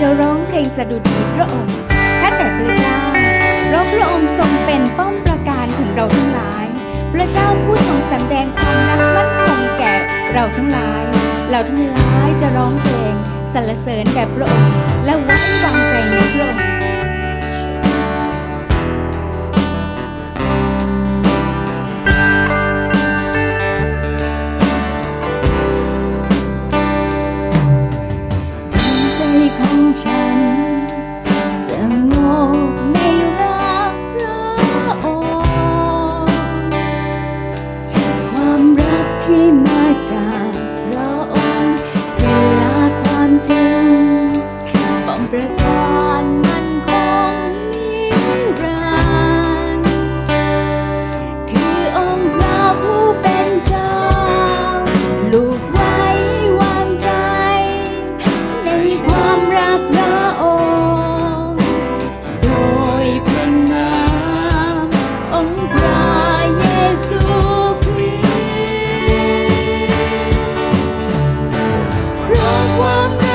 จะร้องเพลงสดุดีพระองค์ข้าแต่พระเจ้าเพราะพระองค์ทรงเป็นป้อมประการของเราทั้งหลาย พระเจ้าผู้ทรงสำแดงความรักมั่นคงแก่เราทั้งหลาย เราทั้งหลายจะร้องเพลงสรรเสริญแด่พระองค์และไว้วางใจใน ประการมันคงนิรันดร์คือองค์พระผู้เป็นเจ้า ลูกไว้วางใจ ในความรักพระองค์ โดยพระนามองค์พระเยซูคริสต์เพราะความรัก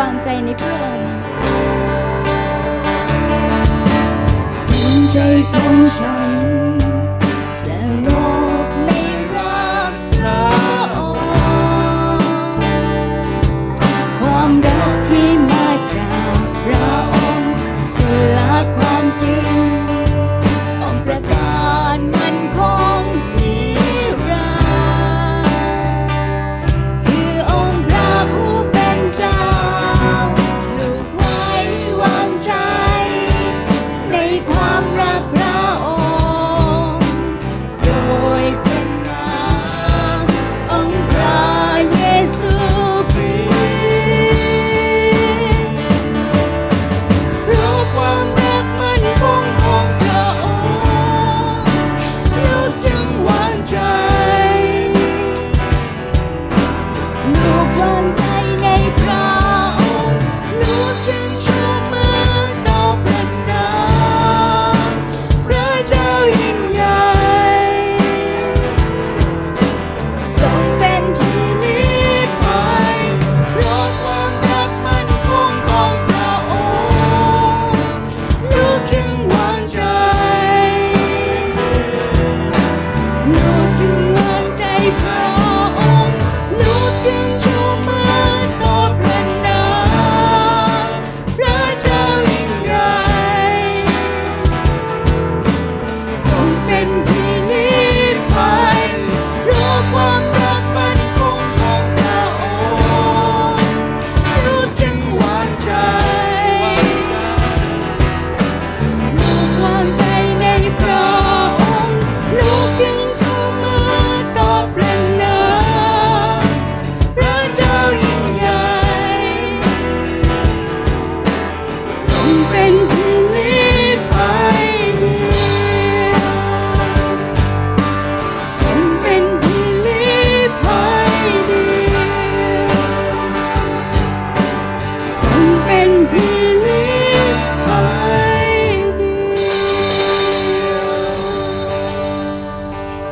วางใจในพระองค์ดวงใจของฉัน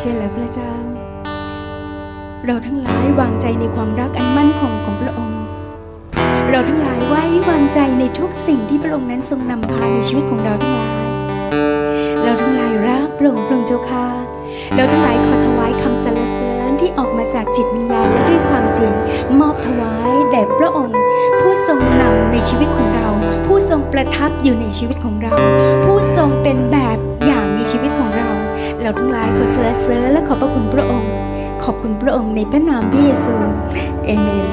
เช่นแล้วพระเจ้า เราทั้งหลายวางใจในความรักอันมั่นคงของพระองค์ เราทั้งหลายไว้วางใจในทุกสิ่งที่พระองค์นั้นทรงนำพาในชีวิตของเราทั้งหลาย เราทั้งหลายรักพระองค์พระองค์เจ้าค่ะเราทั้งหลายขอถวายคำสรรเสริญที่ออกมาจากจิตวิญญาณและด้วยความจริงมอบถวายแด่พระองค์ ผู้ทรงนำในชีวิตของเรา ผู้ทรงประทับอยู่ในชีวิตของเรา ผู้ทรง เสริญและขอบพระคุณพระองค์ ขอบคุณพระองค์ในพระนามพระเยซู เอเมน